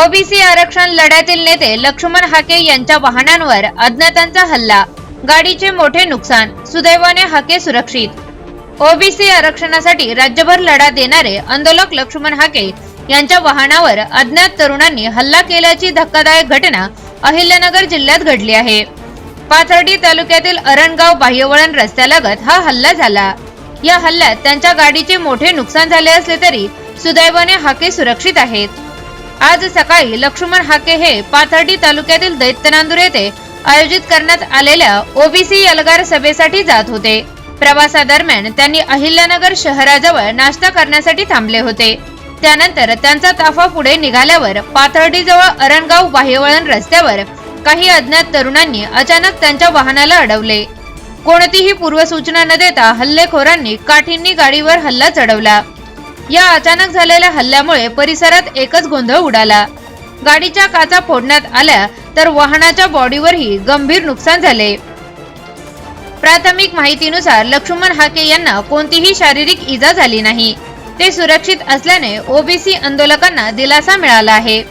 OBC आरक्षण लढ्यातील नेते लक्ष्मण हाके यांच्या वाहनांवर अज्ञातांचा हल्ला. गाडीचे मोठे नुकसान सुदैवाने हाके सुरक्षित. ओबीसी आरक्षणासाठी राज्यभर लढा देणारे आंदोलक लक्ष्मण हाके यांच्या वाहनावर अज्ञात तरुणांनी हल्ला केल्याची धक्कादायक घटना अहिल्यानगर जिल्ह्यात घडली आहे. पाथर्डी तालुक्यातील अरणगाव बाह्यवळण रस्त्यालगत हा हल्ला झाला. या हल्ल्यात त्यांच्या गाडीचे मोठे नुकसान झाले असले तरी सुदैवाने हाके सुरक्षित आहेत. आज सकाळी लक्ष्मण हाके हे पाथर्डी तालुक्यातील दैत्यनांदूर येथे आयोजित करण्यात आलेल्या ओबीसी अलगार सभेसाठी जात होते. प्रवासादरम्यान त्यांनी अहिल्यानगर शहराजवळ नाश्ता करण्यासाठी थांबले होते. त्यानंतर त्यांचा ताफा पुढे निघाल्यावर पाथर्डीजवळ अरणगाव बाह्यवळण रस्त्यावर काही अज्ञात तरुणांनी अचानक त्यांच्या वाहनाला अडवले. कोणतीही पूर्वसूचना न देता हल्लेखोरांनी काठींनी गाडीवर हल्ला चढवला. या अचानक झालेल्या हल्ल्यामुळे परिसरात एकच गोंधळ उडाला. गाडीच्या काचा फोडण्यात आल्या तर वाहनाच्या बॉडीवरही गंभीर नुकसान झाले. प्राथमिक माहितीनुसार लक्ष्मण हाके यांना कोणतीही शारीरिक इजा झाली नाही. ते सुरक्षित असल्याने ओबीसी आंदोलकांना दिलासा मिळाला आहे.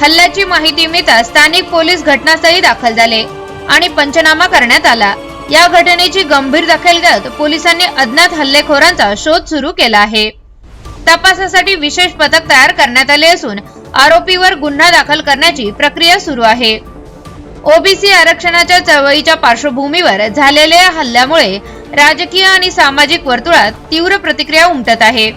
हल्ल्याची माहिती मिळताच स्थानिक पोलीस घटनास्थळी दाखल झाले आणि पंचनामा करण्यात आला. या घटनेची गंभीर दखल घेत पोलिसांनी अज्ञात हल्लेखोरांचा शोध सुरू केला आहे. तपासासाठी विशेष पथक तयार करण्यात आले असून आरोपीवर गुन्हा दाखल करण्याची प्रक्रिया सुरू आहे. ओबीसी आरक्षणाच्या चळवळीच्या पार्श्वभूमीवर झालेल्या हल्ल्यामुळे राजकीय आणि सामाजिक वर्तुळात तीव्र प्रतिक्रिया उमटत आहे.